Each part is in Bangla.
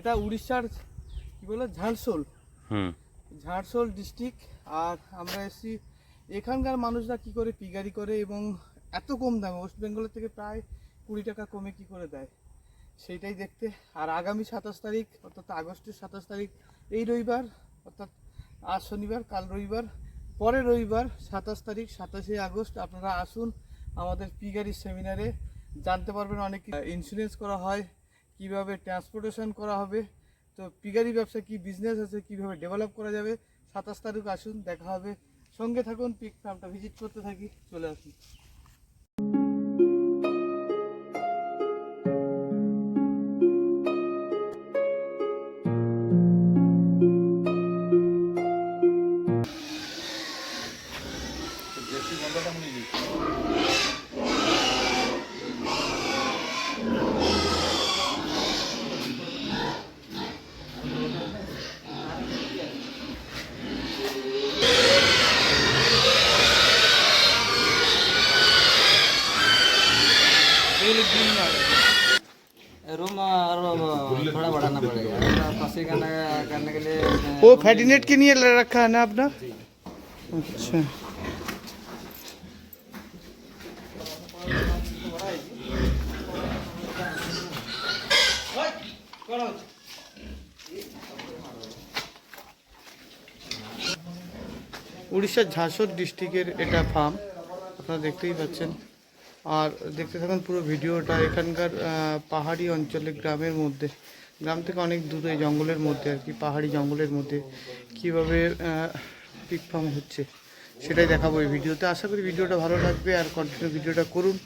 এটা উড়িষ্যার কি বলে ঝাড়সোল। হুম। ঝাড়সোল ডিস্ট্রিক্ট আর আমরা এসেছি এখানকার মানুষরা কি করে পিগারি করে এবং এত কম দামে ওয়েস্ট বেঙ্গলের থেকে প্রায় কুড়ি টাকা কমে কি করে দেয়? সেইটাই দেখতে। আর আগামী সাতাশ তারিখ অর্থাৎ আগস্টের সাতাশ তারিখ এই রবিবার অর্থাৎ আজ শনিবার কাল রবিবার পরের রবিবার সাতাশ তারিখ সাতাশে আগস্ট আপনারা আসুন আমাদের পিগারি সেমিনারে। জানতে পারবেন অনেক ইন্স্যুরেন্স করা হয় কীভাবে ট্রান্সপোর্টেশন করা হবে, তো পিগারি ব্যবসা কি বিজনেস আছে, কীভাবে ডেভেলপ করা যাবে, সাতাশ তারিখ আসুন, দেখা হবে। সঙ্গে থাকুন পিক ফার্মটা ভিজিট করতে থাকি, চলে আসুন। वो फैटिनेट के लिए रखा है ना अपना अच्छा উড়িষ্যার ঝাঁসর ডিস্ট্রিক্টের এটা ফার্ম আপনারা দেখতেই পাচ্ছেন আর দেখতে থাকুন পুরো ভিডিওটা এখানকার আহ, পাহাড়ি অঞ্চলে গ্রামের মধ্যে গ্রাম থেকে অনেক দূরে জঙ্গলের মধ্যে আর কি পাহাড়ি জঙ্গলের মধ্যে কীভাবে পিক ফার্ম হচ্ছে সেটাই দেখাবো এই ভিডিওতে। আশা করি ভিডিওটা ভালো লাগবে আর কন্টিনিউ ভিডিওটা করুন।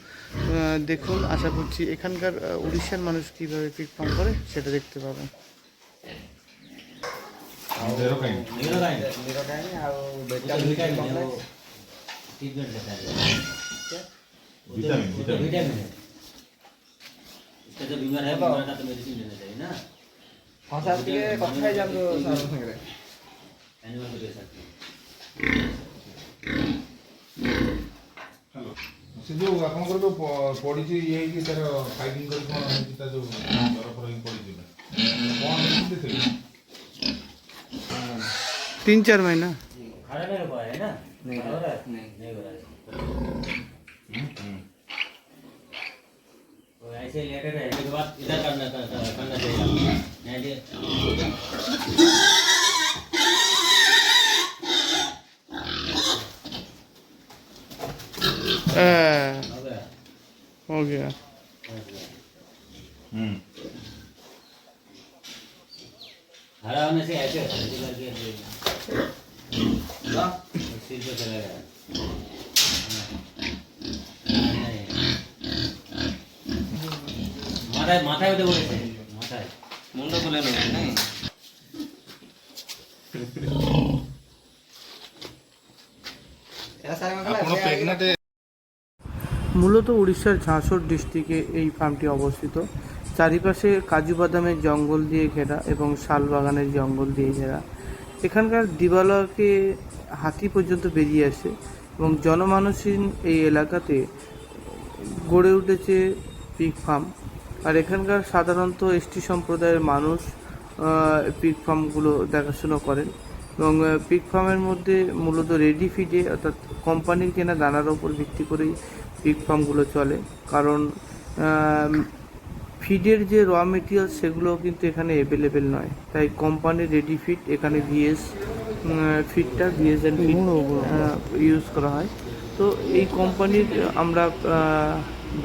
দেখুন আশা করছি এখানকার উড়িষ্যার মানুষ কীভাবে পিক ফার্ম করে সেটা দেখতে পাবেন। ভিটামিন ভিটামিন इसका जो बीमार है बीमार का तो मेडिसिन लेना चाहिए ना କଥା ଟିକେ କଥା ହେଇଯାଆନ୍ତୁ ସାର୍ ସାଙ୍ଗରେ एनिमल को दे सकते हैं ସେ ଯୋଉ ଆପଣଙ୍କର ଯୋଉ ପ- ପଡିଛି ଇଏ ହେଇକି ତାର ଫାଇଟିଂ କରି କଣ ହେଇଛି ତା ଯୋଉ ଜର ଫର ହେଇକି ପଡିଛି ନା କଣ ହେଇଛି ସେଥିରେ তিন চার से ऐसे सिर पे चला गया মূলত উড়িষ্যার ঝাঁসর ডিস্ট্রিক্টে এই ফার্মটি অবস্থিত। চারিপাশে কাজু বাদামের জঙ্গল দিয়ে ঘেরা এবং শাল বাগানের জঙ্গল দিয়ে ঘেরা। এখানকার দিবালয়কে হাতি পর্যন্ত বেরিয়ে আসে এবং জনমানসহীন এই এলাকাতে গড়ে উঠেছে পিগ ফার্ম। আর এখানকার সাধারণত এসটি সম্প্রদায়ের মানুষ পিগ ফার্মগুলো দেখাশুনো করেন এবং পিগ ফার্মের মধ্যে মূলত রেডি ফিডে অর্থাৎ কোম্পানির কেনা দানার ওপর ভিত্তি করেই পিগ ফার্মগুলো চলে। কারণ ফিডের যে র মেটেরিয়াল সেগুলো কিন্তু এখানে অ্যাভেলেবেল নয়। তাই কোম্পানির রেডি ফিড এখানে বিএস ফিডটা বিএস এন্ড ইউজ করা হয়। তো এই কোম্পানির আমরা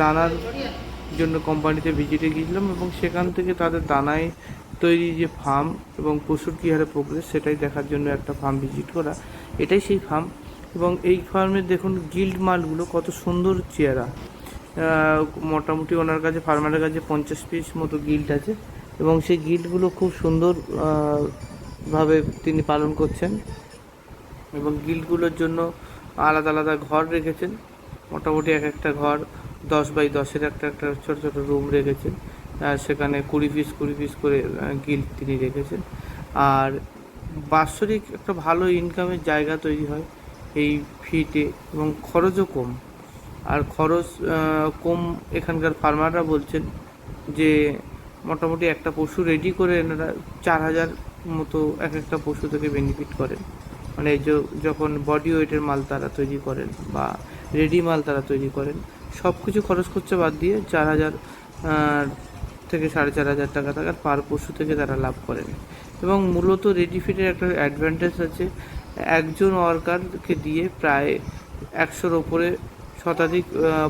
দানার জন্য কোম্পানিতে ভিজিটে গিয়েছিলাম এবং সেখান থেকে তাদের দানায় তৈরি যে ফার্ম এবং পশুর কী হারে প্রোগ্রেস সেটাই দেখার জন্য একটা ফার্ম ভিজিট করা। এটাই সেই ফার্ম এবং এই ফার্মে দেখুন গিল্ড মালগুলো কত সুন্দর চেহারা। মোটামুটি ওনার কাছে ফার্মারের কাছে পঞ্চাশ পিস মতো গিল্ড আছে এবং সেই গিল্ডগুলো খুব সুন্দর ভাবে তিনি পালন করছেন এবং গিল্ডগুলোর জন্য আলাদা আলাদা ঘর রেখেছেন। মোটামুটি এক একটা ঘর দশ বাই দশের একটা একটা ছোট ছোট রুম রেখেছেন। সেখানে কুড়ি পিস কুড়ি পিস করে গিল্ড তিনি রেখেছেন। আর বাৎসরিক একটা ভালো ইনকামের জায়গা তৈরি হয় এই ফিটে এবং খরচও কম। আর খরচ কম এখানকার ফার্মাররা বলছেন যে মোটামুটি একটা পশু রেডি করে এনারা চার হাজার মতো এক একটা পশু থেকে বেনিফিট করেন। মানে যখন বডি ওয়েটের মাল তারা তৈরি করেন বা রেডি মাল তারা তৈরি করেন সব কিছু খরচ করছে বাদ দিয়ে চার হাজার থেকে সাড়ে চার হাজার টাকা টাকার পার পশু থেকে তারা লাভ করেন। এবং মূলত রেডি ফিটের একটা অ্যাডভান্টেজ আছে। একজন ওয়ার্কারকে দিয়ে প্রায় একশোর ওপরে শতাধিক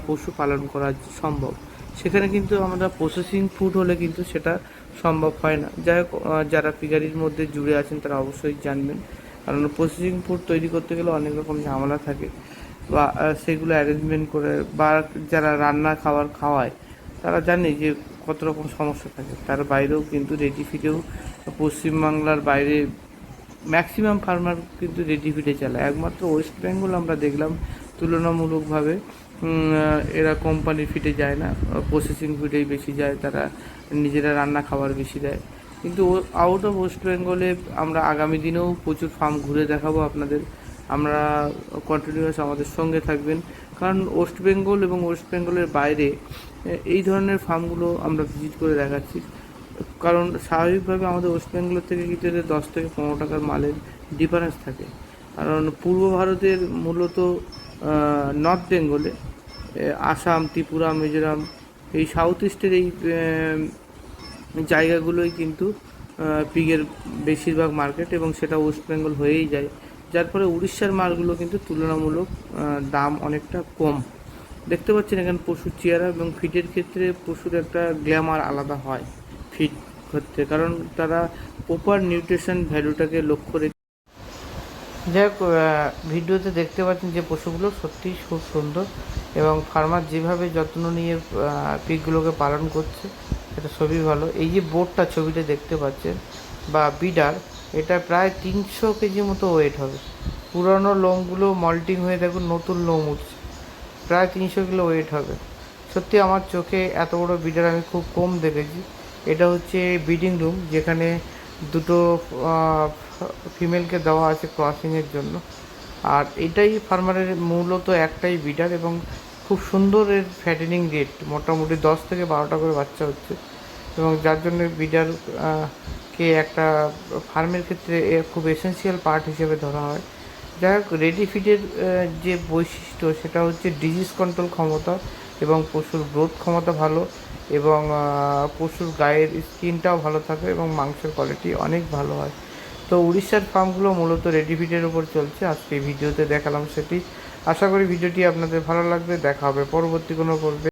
পশু পালন করা সম্ভব। সেখানে কিন্তু আমরা প্রসেসিং ফুড হলে কিন্তু সেটা সম্ভব হয় না। যাই হোক যারা পিগারির মধ্যে জুড়ে আছেন তারা অবশ্যই জানবেন। কারণ প্রসেসিং ফুড তৈরি করতে গেলে অনেক রকম ঝামেলা থাকে বা সেগুলো অ্যারেঞ্জমেন্ট করে বা, যারা রান্না খাবার খাওয়ায়, তারা জানে যে কত রকম সমস্যা থাকে। তার বাইরেও কিন্তু রেডি ফিটেও পশ্চিমবাংলার বাইরে ম্যাক্সিমাম ফার্মার কিন্তু রেডি ফিটে চালায়। একমাত্র ওয়েস্ট বেঙ্গল আমরা দেখলাম তুলনামূলকভাবে এরা কোম্পানির ফিটে যায় না প্রসেসিং ফিটেই বেশি যায়, তারা নিজেরা রান্না খাবার বেশি দেয়। কিন্তু আউট অফ ওয়েস্ট বেঙ্গলে আমরা আগামী দিনেও প্রচুর ফার্ম ঘুরে দেখাবো আপনাদের। আমরা কন্টিনিউয়াস আমাদের সঙ্গে থাকবেন। কারণ ওয়েস্ট বেঙ্গল এবং ওয়েস্ট বেঙ্গলের বাইরে এই ধরনের ফার্মগুলো আমরা ভিজিট করে দেখাচ্ছি। কারণ স্বাভাবিকভাবে আমাদের ওয়েস্ট বেঙ্গলের থেকে কিন্তু এদের দশ থেকে পনেরো টাকার মালের ডিফারেন্স থাকে। কারণ পূর্ব ভারতের মূলত নর্থ বেঙ্গলে আসাম ত্রিপুরা, মিজোরাম, এই সাউথ ইস্টের এই জায়গাগুলোই কিন্তু পিগের বেশিরভাগ মার্কেট এবং সেটা ওয়েস্ট বেঙ্গল হয়েই যায়। যার ফলে উড়িষ্যার মালগুলো কিন্তু তুলনামূলক দাম অনেকটা কম। দেখতে পাচ্ছেন এখানে পশুর চেহারা এবং ফিটের ক্ষেত্রে পশুর একটা গ্ল্যামার আলাদা হয় ফিট করতে কারণ তারা প্রপার নিউট্রিশন ভ্যালুটাকে লক্ষ্য রেখে যাই হোক ভিডিওতে দেখতে পাচ্ছেন যে পশুগুলো সত্যিই খুব সুন্দর এবং ফার্মার যেভাবে যত্ন নিয়ে পিকগুলোকে পালন করছে, এটা খুবই ভালো। এই যে বোর্ডটা ছবিতে দেখতে পাচ্ছেন, বা বিডার এটা প্রায় তিনশো কেজি মতো ওয়েট হবে। পুরানো লোমগুলো মল্টিং হয়ে দেখুন, নতুন লোম উঠছে। প্রায় তিনশো কিলো ওয়েট হবে। সত্যি আমার চোখে এত বড় বিডার আমি খুব কম দেখেছি। এটা হচ্ছে ব্রিডিং রুম যেখানে দুটো ফিমেলকে দেওয়া আছে ক্রসিংয়ের জন্য। আর এটাই ফার্মারের মূলত একটাই বিডার এবং খুব সুন্দর এর ফ্যাটেনিং রেট। মোটামুটি দশ থেকে বারোটা করে বাচ্চা হচ্ছে। এবং যার জন্য বিডার কে একটা ফার্মের ক্ষেত্রে খুব এসেন্সিয়াল পার্ট হিসেবে ধরা হয়। যাই হোক রেডি ফিডের যে বৈশিষ্ট্য সেটা হচ্ছে ডিজিজ কন্ট্রোল ক্ষমতা এবং পশুর গ্রোথ ক্ষমতা ভালো। এবং পশুর গায়ের স্কিনটাও ভালো থাকে এবং মাংসের কোয়ালিটি অনেক ভালো হয়। তো উড়িষ্যার ফার্মগুলো মূলত রেডি ওপর চলছে। আজকে ভিডিওতে দেখালাম সেটি। আশা করি ভিডিওটি আপনাদের ভালো লাগবে। দেখা হবে পরবর্তী কোনো পর্বে।